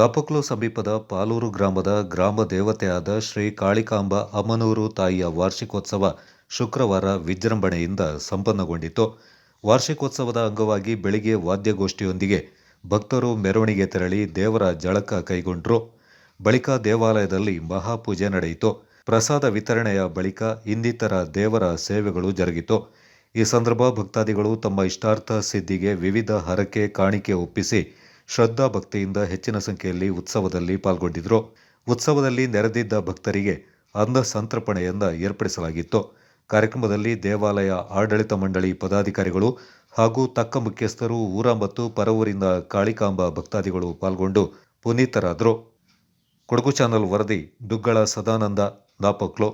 ದಾಪಕ್ಲು ಸಮೀಪದ ಪಾಲೂರು ಗ್ರಾಮದ ಗ್ರಾಮ ದೇವತೆಯಾದ ಶ್ರೀ ಕಾಳಿಕಾಂಬ ಅಮನೂರು ತಾಯಿಯ ವಾರ್ಷಿಕೋತ್ಸವ ಶುಕ್ರವಾರ ವಿಜೃಂಭಣೆಯಿಂದ ಸಂಪನ್ನಗೊಂಡಿತು ವಾರ್ಷಿಕೋತ್ಸವದ ಅಂಗವಾಗಿ ಬೆಳಿಗ್ಗೆ ವಾದ್ಯಗೋಷ್ಠಿಯೊಂದಿಗೆ ಭಕ್ತರು ಮೆರವಣಿಗೆ ತೆರಳಿ ದೇವರ ಜಳಕ ಕೈಗೊಂಡರು. ಬಳಿಕ ದೇವಾಲಯದಲ್ಲಿ ಮಹಾಪೂಜೆ ನಡೆಯಿತು. ಪ್ರಸಾದ ವಿತರಣೆಯ ಬಳಿಕ ಇನ್ನಿತರ ದೇವರ ಸೇವೆಗಳು ಜರುಗಿತು. ಈ ಸಂದರ್ಭ ಭಕ್ತಾದಿಗಳು ತಮ್ಮ ಇಷ್ಟಾರ್ಥ ಸಿದ್ಧಿಗೆ ವಿವಿಧ ಹರಕೆ ಕಾಣಿಕೆ ಒಪ್ಪಿಸಿ ಶ್ರದ್ಧಾ ಭಕ್ತಿಯಿಂದ ಹೆಚ್ಚಿನ ಸಂಖ್ಯೆಯಲ್ಲಿ ಉತ್ಸವದಲ್ಲಿ ಪಾಲ್ಗೊಂಡಿದ್ದರು ಉತ್ಸವದಲ್ಲಿ ನೆರೆದಿದ್ದ ಭಕ್ತರಿಗೆ ಅಂಧ ಸಂತರ್ಪಣೆಯನ್ನ ಏರ್ಪಡಿಸಲಾಗಿತ್ತು. ಕಾರ್ಯಕ್ರಮದಲ್ಲಿ ದೇವಾಲಯ, ಆಡಳಿತ ಮಂಡಳಿ ಪದಾಧಿಕಾರಿಗಳು ಹಾಗೂ ತಕ್ಕ ಮುಖ್ಯಸ್ಥರು, ಊರ ಮತ್ತು ಪರವೂರಿನ ಕಾಳಿಕಾಂಬ ಭಕ್ತಾದಿಗಳು ಪಾಲ್ಗೊಂಡು ಪುನೀತರಾದರು. ಕೊಡಗು ಚಾನಲ್ ವರದಿ, ದುಗ್ಗಳ ಸದಾನಂದ, ನಾಪಕ್ಲು.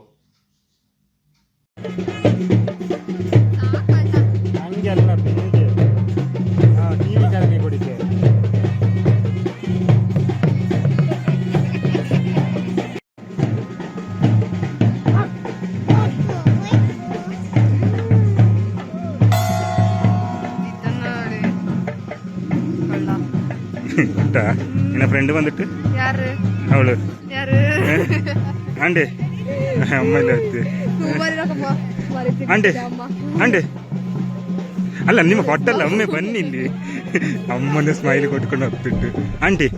ಗೊತ್ತಾ ನಿನ್ನ ಫ್ರೆಂಡ್ ಬಂದಿಟ್ಟು ಯಾರು ಅವಳು ಯಾರು ಆಂಡೆ ಅಮ್ಮ ಇಲ್ಲ ಹತ್ತಿ ತುಂಬಾ ಆಂಡೆ ಆಂಡೆ ಅಲ್ಲ ನಿಮ್ಮ ಹೊಟ್ಟಲ್ಲ ಒಮ್ಮೆ ಬನ್ನಿ ಇಲ್ಲಿ ಅಮ್ಮನ ಸ್ಮೈಲ್ ಕೊಟ್ಕೊಂಡು ಹೋಗ್ತಿಟ್ಟು ಆಂಟಿ